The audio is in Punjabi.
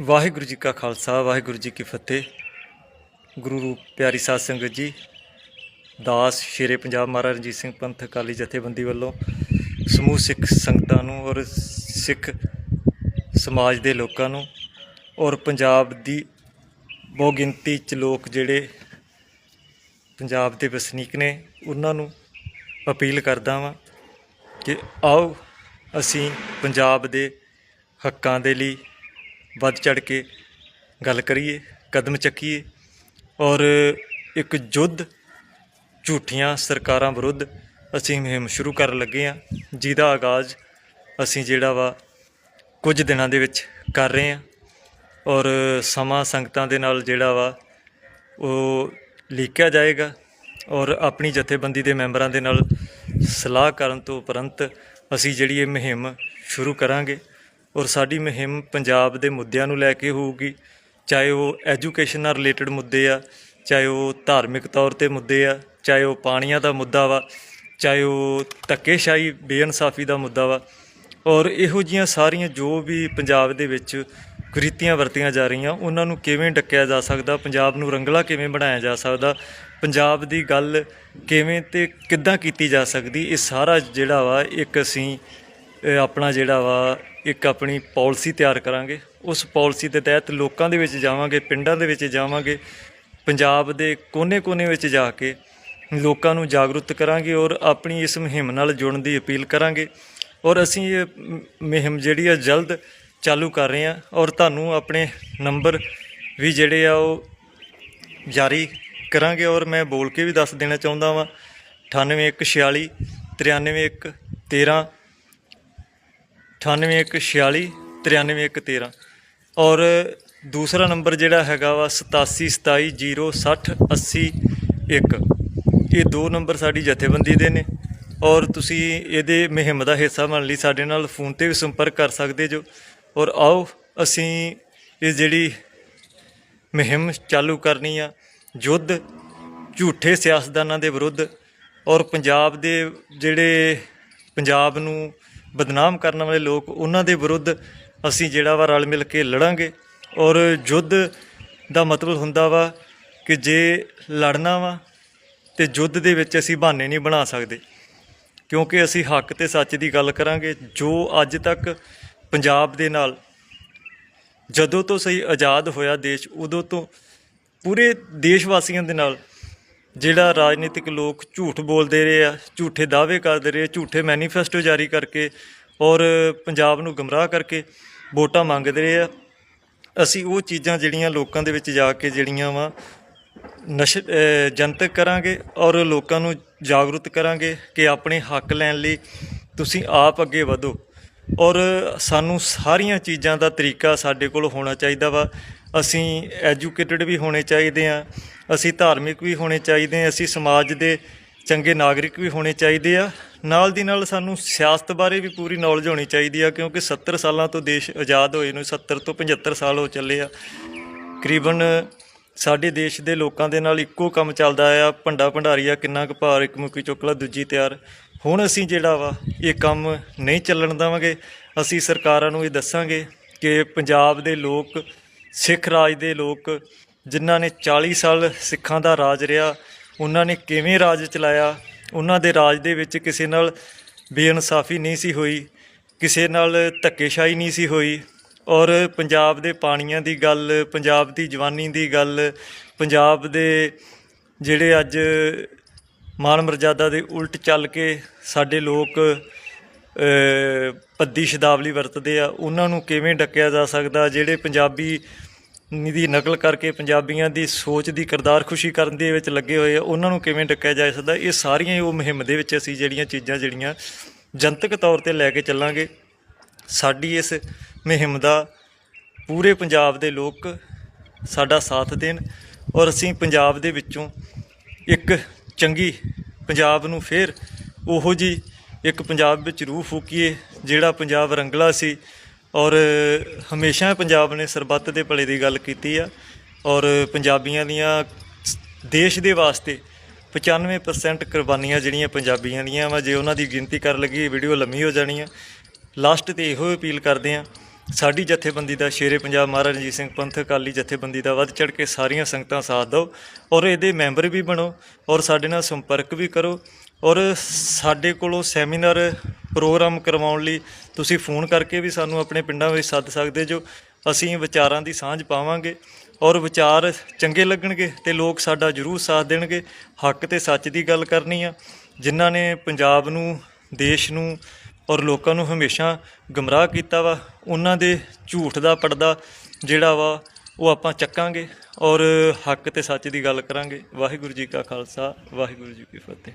ਵਾਹਿਗੁਰੂ ਜੀ ਕਾ ਖਾਲਸਾ, ਵਾਹਿਗੁਰੂ ਜੀ ਕੀ ਫਤਿਹ। ਗੁਰੂ ਰੂਪ ਪਿਆਰੀ ਸਾਧ ਸੰਗਤ ਜੀ, ਦਾਸ ਸ਼ੇਰੇ ਪੰਜਾਬ ਮਹਾਰਾਜ ਰਣਜੀਤ ਸਿੰਘ ਪੰਥ ਅਕਾਲੀ ਜਥੇਬੰਦੀ ਵੱਲੋਂ ਸਮੂਹ ਸਿੱਖ ਸੰਗਤਾਂ ਨੂੰ ਔਰ ਸਿੱਖ ਸਮਾਜ ਦੇ ਲੋਕਾਂ ਨੂੰ ਔਰ ਪੰਜਾਬ ਦੀ ਬਹੁ ਗਿਣਤੀ ਚ ਲੋਕ ਜਿਹੜੇ ਪੰਜਾਬ ਦੇ ਵਸਨੀਕ ਨੇ, ਉਹਨਾਂ ਨੂੰ ਅਪੀਲ ਕਰਦਾ ਵਾਂ ਕਿ ਆਓ ਅਸੀਂ ਪੰਜਾਬ ਦੇ ਹੱਕਾਂ ਦੇ ਲਈ ਵੱਧ ਚੜ ਕੇ ਗੱਲ ਕਰੀਏ, ਕਦਮ ਚੱਕੀਏ ਔਰ ਇੱਕ ਜੁੱਧ ਝੂਠੀਆਂ ਸਰਕਾਰਾਂ ਵਿਰੁੱਧ ਅਸੀਂ ਮੁਹਿੰਮ ਸ਼ੁਰੂ ਕਰਨ ਲੱਗੇ ਹਾਂ, ਜਿਹਦਾ ਆਗਾਜ਼ ਅਸੀਂ ਜਿਹੜਾ ਵਾ ਕੁਝ ਦਿਨਾਂ ਦੇ ਵਿੱਚ ਕਰ ਰਹੇ ਹਾਂ ਔਰ ਸਮਾਂ ਸੰਗਤਾਂ ਦੇ ਨਾਲ ਜਿਹੜਾ ਵਾ ਉਹ ਲੀਕਿਆ ਜਾਏਗਾ ਔਰ ਆਪਣੀ ਜਥੇਬੰਦੀ ਦੇ ਮੈਂਬਰਾਂ ਦੇ ਨਾਲ ਸਲਾਹ ਕਰਨ ਤੋਂ ਉਪਰੰਤ ਅਸੀਂ ਜਿਹੜੀ ਇਹ ਮੁਹਿੰਮ ਸ਼ੁਰੂ ਕਰਾਂਗੇ। ਔਰ ਸਾਡੀ ਮੁਹਿੰਮ ਪੰਜਾਬ ਦੇ ਮੁੱਦਿਆਂ ਨੂੰ ਲੈ ਕੇ ਹੋਊਗੀ। ਚਾਹੇ ਉਹ ਐਜੂਕੇਸ਼ਨ ਨਾਲ ਰਿਲੇਟਡ ਮੁੱਦੇ ਆ, ਚਾਹੇ ਉਹ ਧਾਰਮਿਕ ਤੌਰ ਤੇ ਮੁੱਦੇ ਆ, ਚਾਹੇ ਉਹ ਪਾਣੀਆਂ ਦਾ ਮੁੱਦਾ ਵਾ, ਚਾਹੇ ਉਹ ਧੱਕੇਸ਼ਾਹੀ, ਬੇਇਨਸਾਫੀ ਦਾ ਮੁੱਦਾ ਵਾ। ਔਰ ਇਹੋ ਜੀਆਂ ਸਾਰੀਆਂ ਜੋ ਵੀ ਪੰਜਾਬ ਦੇ ਵਿੱਚ ਕੁਰੀਤੀਆਂ ਵਰਤੀਆਂ ਜਾ ਰਹੀਆਂ, ਉਹਨਾਂ ਨੂੰ ਕਿਵੇਂ ਡੱਕਿਆ ਜਾ ਸਕਦਾ, ਪੰਜਾਬ ਨੂੰ ਰੰਗਲਾ ਕਿਵੇਂ ਬਣਾਇਆ ਜਾ ਸਕਦਾ, ਪੰਜਾਬ ਦੀ ਗੱਲ ਕਿਵੇਂ ਤੇ ਕਿੱਦਾਂ ਕੀਤੀ ਜਾ ਸਕਦੀ, ਇਹ ਸਾਰਾ ਜਿਹੜਾ ਵਾ, ਇੱਕ ਅਸੀਂ ਆਪਣਾ ਜਿਹੜਾ ਵਾ ਇੱਕ ਆਪਣੀ ਪਾਲਿਸੀ ਤਿਆਰ ਕਰਾਂਗੇ। ਉਸ ਪਾਲਿਸੀ ਦੇ ਤਹਿਤ ਲੋਕਾਂ ਦੇ ਵਿੱਚ ਜਾਵਾਂਗੇ, ਪਿੰਡਾਂ ਦੇ ਵਿੱਚ ਜਾਵਾਂਗੇ, ਪੰਜਾਬ ਦੇ ਕੋਨੇ-ਕੋਨੇ ਵਿੱਚ ਜਾ ਕੇ ਲੋਕਾਂ ਨੂੰ ਜਾਗਰੂਕ ਕਰਾਂਗੇ ਔਰ ਆਪਣੀ ਇਸ ਮੁਹਿੰਮ ਨਾਲ ਜੁੜਨ ਦੀ ਅਪੀਲ ਕਰਾਂਗੇ। ਔਰ ਅਸੀਂ ਇਹ ਮੁਹਿੰਮ ਜਿਹੜੀ ਆ ਜਲਦ ਚਾਲੂ ਕਰ ਰਹੇ ਹਾਂ ਔਰ ਤੁਹਾਨੂੰ ਆਪਣੇ ਨੰਬਰ ਵੀ ਜਿਹੜੇ ਆ ਉਹ ਜਾਰੀ ਕਰਾਂਗੇ ਔਰ ਮੈਂ ਬੋਲ ਕੇ ਵੀ ਦੱਸ ਦੇਣਾ ਚਾਹੁੰਦਾ ਵਾਂ 98146 93113 9816 93113 ਔਰ ਦੂਸਰਾ ਨੰਬਰ ਜਿਹੜਾ ਹੈਗਾ ਵਾ 8727060801 ਇਹ ਦੋ ਨੰਬਰ ਸਾਡੀ ਜਥੇਬੰਦੀ ਦੇ ਨੇ। ਔਰ ਤੁਸੀਂ ਇਹਦੇ ਮੁਹਿੰਮ ਦਾ ਹਿੱਸਾ ਬਣਨ ਲਈ, ਸਾਡੇ ਨਾਲ ਫੋਨ ਤੇ ਵੀ ਸੰਪਰਕ ਕਰ ਸਕਦੇ ਜੋ। ਔਰ ਆਓ, ਅਸੀਂ ਇਹ ਜਿਹੜੀ ਮੁਹਿੰਮ ਚਾਲੂ ਕਰਨੀ ਆ, ਯੁੱਧ ਝੂਠੇ ਸਿਆਸਤਦਾਨਾਂ ਦੇ ਵਿਰੁੱਧ। ਔਰ ਪੰਜਾਬ ਦੇ ਜਿਹੜੇ ਪੰਜਾਬ ਨੂੰ ਬਦਨਾਮ ਕਰਨ ਵਾਲੇ ਲੋਕ, ਉਹਨਾਂ ਦੇ ਵਿਰੁੱਧ ਅਸੀਂ ਜਿਹੜਾ ਵਾ ਰਲ ਮਿਲ ਕੇ ਲੜਾਂਗੇ। ਔਰ ਯੁੱਧ ਦਾ ਮਤਲਬ ਹੁੰਦਾ ਵਾ ਕਿ ਜੇ ਲੜਨਾ ਵਾ ਤੇ ਯੁੱਧ ਦੇ ਵਿੱਚ ਅਸੀਂ ਬਹਾਨੇ ਨਹੀਂ ਬਣਾ ਸਕਦੇ। ਕਿਉਂਕਿ ਅਸੀਂ ਹੱਕ ਤੇ ਸੱਚ ਦੀ ਗੱਲ ਕਰਾਂਗੇ, ਜੋ ਅੱਜ ਤੱਕ ਪੰਜਾਬ ਦੇ ਨਾਲ ਜਦੋਂ ਤੋਂ ਸਹੀ ਆਜ਼ਾਦ ਹੋਇਆ ਦੇਸ਼, ਉਦੋਂ ਤੋਂ ਪੂਰੇ ਦੇਸ਼ ਵਾਸੀਆਂ ਦੇ ਨਾਲ ਜਿਹੜਾ ਰਾਜਨੀਤਿਕ ਲੋਕ ਝੂਠ ਬੋਲਦੇ ਰਹੇ ਆ, ਝੂਠੇ ਦਾਅਵੇ ਕਰਦੇ ਰਹੇ, ਝੂਠੇ ਮੈਨੀਫੈਸਟੋ ਜਾਰੀ ਕਰਕੇ ਔਰ ਪੰਜਾਬ ਨੂੰ ਗਮਰਾਹ ਕਰਕੇ ਵੋਟਾਂ ਮੰਗਦੇ ਰਹੇ ਆ। ਅਸੀਂ ਉਹ ਚੀਜ਼ਾਂ ਜਿਹੜੀਆਂ ਲੋਕਾਂ ਦੇ ਵਿੱਚ ਜਾ ਕੇ ਜਿਹੜੀਆਂ ਵਾ ਨਸ਼ ਜਨਤਕ ਕਰਾਂਗੇ ਔਰ ਲੋਕਾਂ ਨੂੰ ਜਾਗਰੂਕ ਕਰਾਂਗੇ ਕਿ ਆਪਣੇ ਹੱਕ ਲੈਣ ਲਈ ਤੁਸੀਂ ਆਪ ਅੱਗੇ ਵਧੋ। ਔਰ ਸਾਨੂੰ ਸਾਰੀਆਂ ਚੀਜ਼ਾਂ ਦਾ ਤਰੀਕਾ ਸਾਡੇ ਕੋਲ ਹੋਣਾ ਚਾਹੀਦਾ ਵਾ। ਅਸੀਂ ਐਜੂਕੇਟਿਡ ਵੀ ਹੋਣੇ ਚਾਹੀਦੇ ਆ, ਅਸੀਂ ਧਾਰਮਿਕ ਵੀ ਹੋਣੇ ਚਾਹੀਦੇ ਆ, ਅਸੀਂ ਸਮਾਜ ਦੇ ਚੰਗੇ ਨਾਗਰਿਕ ਵੀ ਹੋਣੇ ਚਾਹੀਦੇ ਆ। ਨਾਲ ਦੀ ਨਾਲ ਸਾਨੂੰ ਸਿਆਸਤ ਬਾਰੇ ਵੀ ਪੂਰੀ ਨੌਲੇਜ ਹੋਣੀ ਚਾਹੀਦੀ ਆ, ਕਿਉਂਕਿ 70 ਸਾਲਾਂ ਤੋਂ ਦੇਸ਼ ਆਜ਼ਾਦ ਹੋਏ ਨੂੰ 70 ਤੋਂ 75 ਸਾਲ ਹੋ ਚੱਲੇ ਆ। ਕਰੀਬਨ ਸਾਡੇ ਦੇਸ਼ ਦੇ ਲੋਕਾਂ ਦੇ ਨਾਲ ਇੱਕੋ ਕੰਮ ਚੱਲਦਾ ਆ, ਭੰਡਾ ਭੰਡਾਰੀਆ ਕਿੰਨਾ ਕੁ ਭਾਰ, ਇੱਕ ਮੁੱਕੀ ਚੁੱਕਲਾ ਦੂਜੀ ਤਿਆਰ। ਹੁਣ ਅਸੀਂ ਜਿਹੜਾ ਵਾ, ਇਹ ਕੰਮ ਨਹੀਂ ਚੱਲਣ ਦੇਵਾਂਗੇ। ਅਸੀਂ ਸਰਕਾਰਾਂ ਨੂੰ ਇਹ ਦੱਸਾਂਗੇ ਕਿ ਪੰਜਾਬ ਦੇ ਲੋਕ ਸਿੱਖ ਰਾਜ ਦੇ ਲੋਕ ਜਿਨ੍ਹਾਂ ਨੇ 40 ਸਾਲ ਸਿੱਖਾਂ ਦਾ ਰਾਜ ਰਿਹਾ, ਉਹਨਾਂ ਨੇ ਕਿਵੇਂ ਰਾਜ ਚਲਾਇਆ, ਉਹਨਾਂ ਦੇ ਰਾਜ ਦੇ ਵਿੱਚ ਕਿਸੇ ਨਾਲ ਬੇਇਨਸਾਫੀ ਨਹੀਂ ਸੀ ਹੋਈ, ਕਿਸੇ ਨਾਲ ਧੱਕੇਸ਼ਾਹੀ ਨਹੀਂ ਸੀ ਹੋਈ ਔਰ ਪੰਜਾਬ ਦੇ ਪਾਣੀਆਂ ਦੀ ਗੱਲ, ਪੰਜਾਬ ਦੀ ਜਵਾਨੀ ਦੀ ਗੱਲ, ਪੰਜਾਬ ਦੇ ਜਿਹੜੇ ਅੱਜ ਮਾਨ ਮਰਜ਼ਾਦਾ ਦੇ ਉਲਟ ਚੱਲ ਕੇ ਸਾਡੇ ਲੋਕ ਅ, ਸ਼ਬਦਾਵਲੀ ਵਰਤਦੇ ਆ ਉਹਨਾਂ ਨੂੰ ਕਿਵੇਂ ਡੱਕਿਆ ਜਾ ਸਕਦਾ? ਜਿਹੜੇ ਪੰਜਾਬੀ ਦੀ ਨਕਲ ਕਰਕੇ ਪੰਜਾਬੀਆਂ ਦੀ ਸੋਚ ਦੀ ਕਿਰਦਾਰ ਖੁਸ਼ੀ ਕਰਨ ਦੇ ਵਿੱਚ ਲੱਗੇ ਹੋਏ ਆ ਉਹਨਾਂ ਨੂੰ ਕਿਵੇਂ ਡੱਕਿਆ ਜਾ ਸਕਦਾ? ਇਹ ਸਾਰੀਆਂ ਉਹ ਮੁਹਿੰਮ ਦੇ ਵਿੱਚ ਅਸੀਂ ਜਿਹੜੀਆਂ ਚੀਜ਼ਾਂ ਜਿਹੜੀਆਂ ਜਨਤਕ ਤੌਰ ਤੇ ਲੈ ਕੇ ਚੱਲਾਂਗੇ। ਸਾਡੀ ਇਸ ਮੁਹਿੰਮ ਦਾ ਪੂਰੇ ਪੰਜਾਬ ਦੇ ਲੋਕ ਸਾਡਾ ਸਾਥ ਦੇਣ ਔਰ ਅਸੀਂ ਪੰਜਾਬ ਦੇ ਵਿੱਚੋਂ ਇੱਕ ਚੰਗੀ ਪੰਜਾਬ ਨੂੰ ਫੇਰ ਉਹੋ ਜੀ ਇੱਕ ਪੰਜਾਬ ਵਿੱਚ ਰੂਹ ਫੂਕੀਏ, ਜਿਹੜਾ ਪੰਜਾਬ ਰੰਗਲਾ ਸੀ ਔਰ ਹਮੇਸ਼ਾ ਪੰਜਾਬ ਨੇ ਸਰਬੱਤ ਦੇ ਭਲੇ ਦੀ ਗੱਲ ਕੀਤੀ ਆ ਔਰ ਪੰਜਾਬੀਆਂ ਦੀਆਂ ਦੇਸ਼ ਦੇ ਵਾਸਤੇ 95% ਕੁਰਬਾਨੀਆਂ ਜਿਹੜੀਆਂ ਪੰਜਾਬੀਆਂ ਦੀਆਂ ਵਾ, ਜੇ ਉਹਨਾਂ ਦੀ ਗਿਣਤੀ ਕਰ ਲਗੀ ਵੀਡੀਓ ਲੰਮੀ ਹੋ ਜਾਣੀ ਆ। ਲਾਸਟ ਤੇ ਇਹੋ ਅਪੀਲ ਕਰਦੇ ਆ, ਸਾਡੀ ਜਥੇਬੰਦੀ ਦਾ ਸ਼ੇਰੇ ਪੰਜਾਬ ਮਹਾਰਾਜ ਰਣਜੀਤ ਸਿੰਘ ਪੰਥ ਅਕਾਲੀ ਜਥੇਬੰਦੀ ਦਾ ਵੱਧ ਚੜ ਕੇ ਸਾਰੀਆਂ ਸੰਗਤਾਂ ਸਾਥ ਦਿਓ ਔਰ ਇਹਦੇ ਮੈਂਬਰ ਵੀ ਬਣੋ ਔਰ ਸਾਡੇ ਨਾਲ ਸੰਪਰਕ ਵੀ ਕਰੋ। ਔਰ ਸਾਡੇ ਕੋਲੋਂ ਸੈਮੀਨਾਰ ਪ੍ਰੋਗਰਾਮ ਕਰਵਾਉਣ ਲਈ ਤੁਸੀਂ ਫੋਨ ਕਰਕੇ ਵੀ ਸਾਨੂੰ ਆਪਣੇ ਪਿੰਡਾਂ ਵਿੱਚ ਸੱਦ ਸਕਦੇ ਜੋ ਅਸੀਂ ਵਿਚਾਰਾਂ ਦੀ ਸਾਂਝ ਪਾਵਾਂਗੇ ਔਰ ਵਿਚਾਰ ਚੰਗੇ ਲੱਗਣਗੇ ਤੇ ਲੋਕ ਸਾਡਾ ਜਰੂਰ ਸਾਥ ਦੇਣਗੇ। ਹੱਕ ਤੇ ਸੱਚ ਦੀ ਗੱਲ ਕਰਨੀ ਆ। ਜਿਨ੍ਹਾਂ ਨੇ ਪੰਜਾਬ ਨੂੰ, ਦੇਸ਼ ਨੂੰ ਔਰ ਲੋਕਾਂ ਨੂੰ ਹਮੇਸ਼ਾ ਗਮਰਾਹ ਕੀਤਾ ਵਾ, ਉਹਨਾਂ ਦੇ ਝੂਠ ਦਾ ਪਰਦਾ ਜਿਹੜਾ ਵਾ ਉਹ ਆਪਾਂ ਚੱਕਾਂਗੇ ਔਰ ਹੱਕ ਤੇ ਸੱਚ ਦੀ ਗੱਲ ਕਰਾਂਗੇ। ਵਾਹਿਗੁਰੂ ਜੀ ਕਾ ਖਾਲਸਾ, ਵਾਹਿਗੁਰੂ ਜੀ ਕੀ ਫਤਿਹ।